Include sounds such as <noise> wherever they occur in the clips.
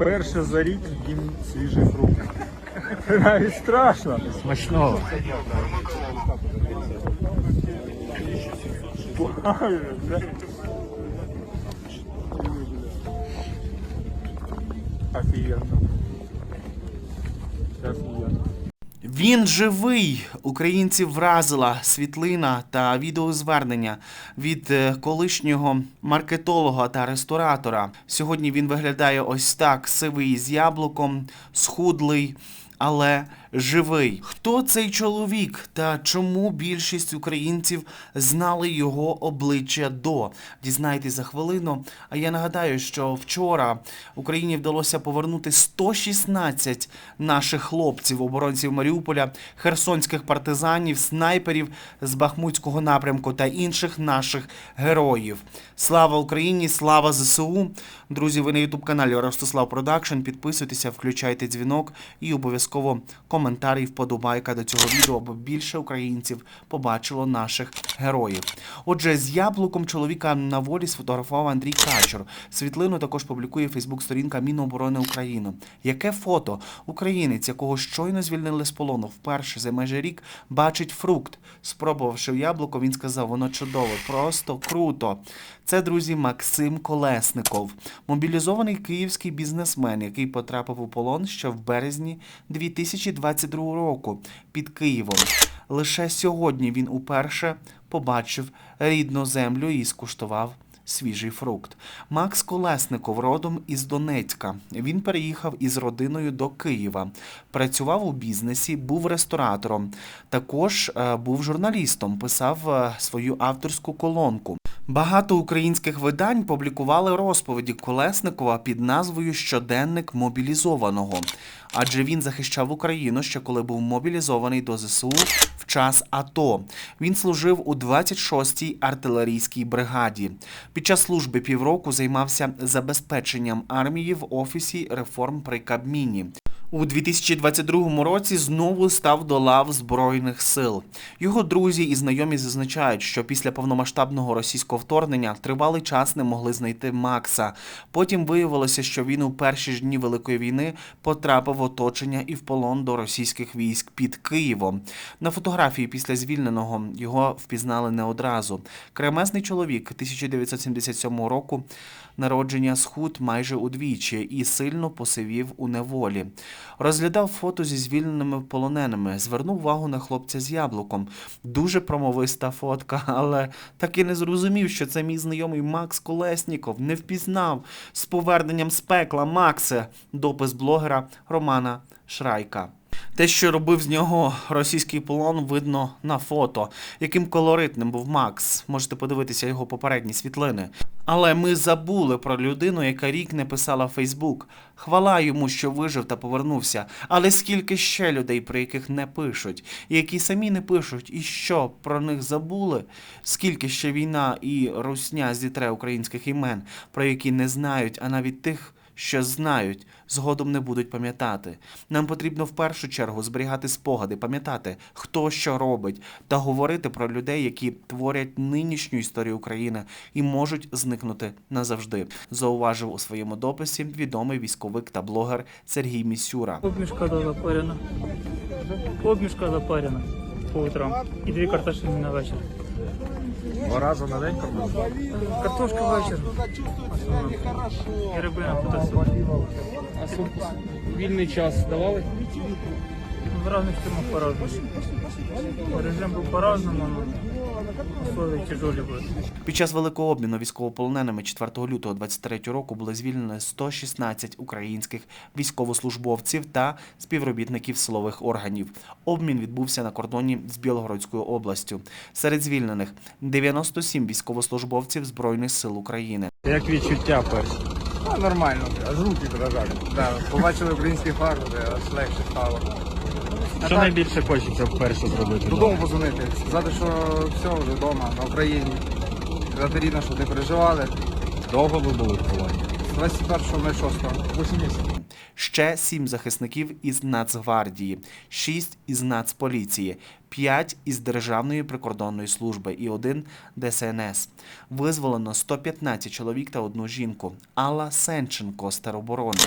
Перше за рік їм свіжий фрукт. Навіть страшно. Смачного. Боже, це- Офігенно. Це офігенно. Він живий. Українців вразила світлина та відеозвернення від е, колишнього маркетолога та ресторатора. Сьогодні він виглядає ось так: сивий з яблуком, схудлий. Але живий. Хто цей чоловік та чому більшість українців знали його обличчя до? Дізнайтесь за хвилину. А я нагадаю, що вчора Україні вдалося повернути 116 наших хлопців, оборонців Маріуполя, херсонських партизанів, снайперів з Бахмутського напрямку та інших наших героїв. Слава Україні! Слава ЗСУ! Друзі, ви на ютуб каналі Ростислав Продакшн. Підписуйтеся, включайте дзвінок і обов'язково коментар і вподобайка до цього відео, аби більше українців побачило наших героїв. Отже, з яблуком чоловіка на волі сфотографував Андрій Качур. Світлину також публікує Фейсбук-сторінка Міноборони України. Яке фото українець, якого щойно звільнили з полону, вперше за майже рік бачить фрукт. Спробувавши яблуко, він сказав: воно чудове, просто круто. Це, друзі, Максим Колесников, мобілізований київський бізнесмен, який потрапив у полон ще в березні 2022 року під Києвом. Лише сьогодні він уперше побачив рідну землю і скуштував свіжий фрукт. Макс Колесников родом із Донецька. Він переїхав із родиною до Києва. Працював у бізнесі, був ресторатором. Також е, був журналістом, писав е, свою авторську колонку. Багато українських видань публікували розповіді Колесникова під назвою Щоденник мобілізованого, адже він захищав Україну ще коли був мобілізований до ЗСУ в час АТО. Він служив у 26-й артилерійській бригаді. Під час служби півроку займався забезпеченням армії в офісі реформ при Кабміні. У 2022 році знову став до лав Збройних сил. Його друзі і знайомі зазначають, що після повномасштабного російського вторгнення тривалий час не могли знайти Макса. Потім виявилося, що він у перші ж дні Великої війни потрапив в оточення і в полон до російських військ під Києвом. На фотографії після звільненого його впізнали не одразу. Кремезний чоловік 1977 року народження схуд майже удвічі і сильно посивів у неволі. Розглядав фото зі звільненими полоненими, звернув увагу на хлопця з яблуком. Дуже промовиста фотка, <laughs> але так і не зрозумів, що це мій знайомий Макс Колесніков. Не впізнав з поверненням з пекла Максе. Допис блогера Романа Шрайка. Те, що робив з нього російський полон, видно на фото. Яким колоритним був Макс. Можете подивитися його попередні світлини. Але ми забули про людину, яка рік не писала в Фейсбук. Хвала йому, що вижив та повернувся. Але скільки ще людей, про яких не пишуть, які самі не пишуть, і що про них забули? Скільки ще війна і русня зітре українських імен, про які не знають, а навіть тих що знають, згодом не будуть пам'ятати. Нам потрібно в першу чергу зберігати спогади, пам'ятати, хто що робить, та говорити про людей, які творять нинішню історію України і можуть зникнути назавжди. Зауважив у своєму дописі відомий військовик та блогер Сергій Місюра. Обмішка запарена. Обмішка запарена по утрам. І дві картошини на вечір. Два рази на день кормили? Картошка вечір. І рибина потасила. А сумку вільний час давали? В різних фірмах по-разному. Режим був по-разному, але условия тяжелі були. Під час великого обміну військовополоненими 4 лютого 23 року були звільнені 116 українських військовослужбовців та співробітників силових органів. Обмін відбувся на кордоні з Білгородською областю. Серед звільнених 97 військовослужбовців Збройних сил України. Як відчуття перші? А, нормально. Аж руки дрожать. Да, побачили українські фарби, аж легше стало. Що так, найбільше хочеться вперше зробити? додому позвонити, сказати, що все, вже вдома, на Україні. Сказати рідно, що не переживали. Довго ви були в полоні? З 21.06. 8 місяців. Ще сім захисників із Нацгвардії, шість із Нацполіції, п'ять із Державної прикордонної служби і один ДСНС. Визволено 115 чоловік та одну жінку. Алла Сенченко з тероборони.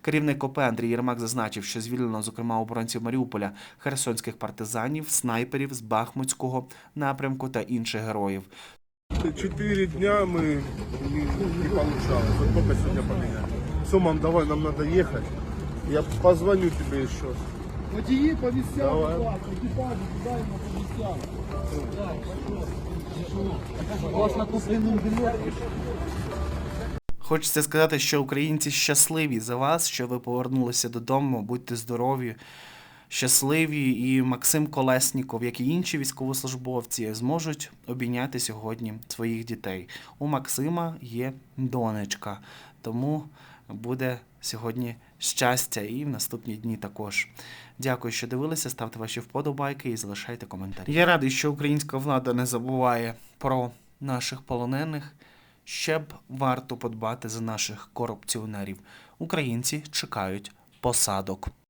Керівник ОП Андрій Єрмак зазначив, що звільнено, зокрема, оборонців Маріуполя, херсонських партизанів, снайперів з Бахмутського напрямку та інших героїв. Четыре дня мы не, не получалось. Сегодня поменяли. Все, мам, давай, нам надо ехать. Я позвоню тебе еще. Водії повісяли, давай. Хочеться сказати, що українці щасливі за вас, що ви повернулися додому. Будьте здорові, щасливі. І Максим Колесніков, як і інші військовослужбовці, зможуть обійняти сьогодні своїх дітей. У Максима є донечка, тому буде сьогодні щастя і в наступні дні також. Дякую, що дивилися. Ставте ваші вподобайки і залишайте коментарі. Я радий, що українська влада не забуває про наших полонених. Ще б варто подбати за наших корупціонерів. Українці чекають посадок.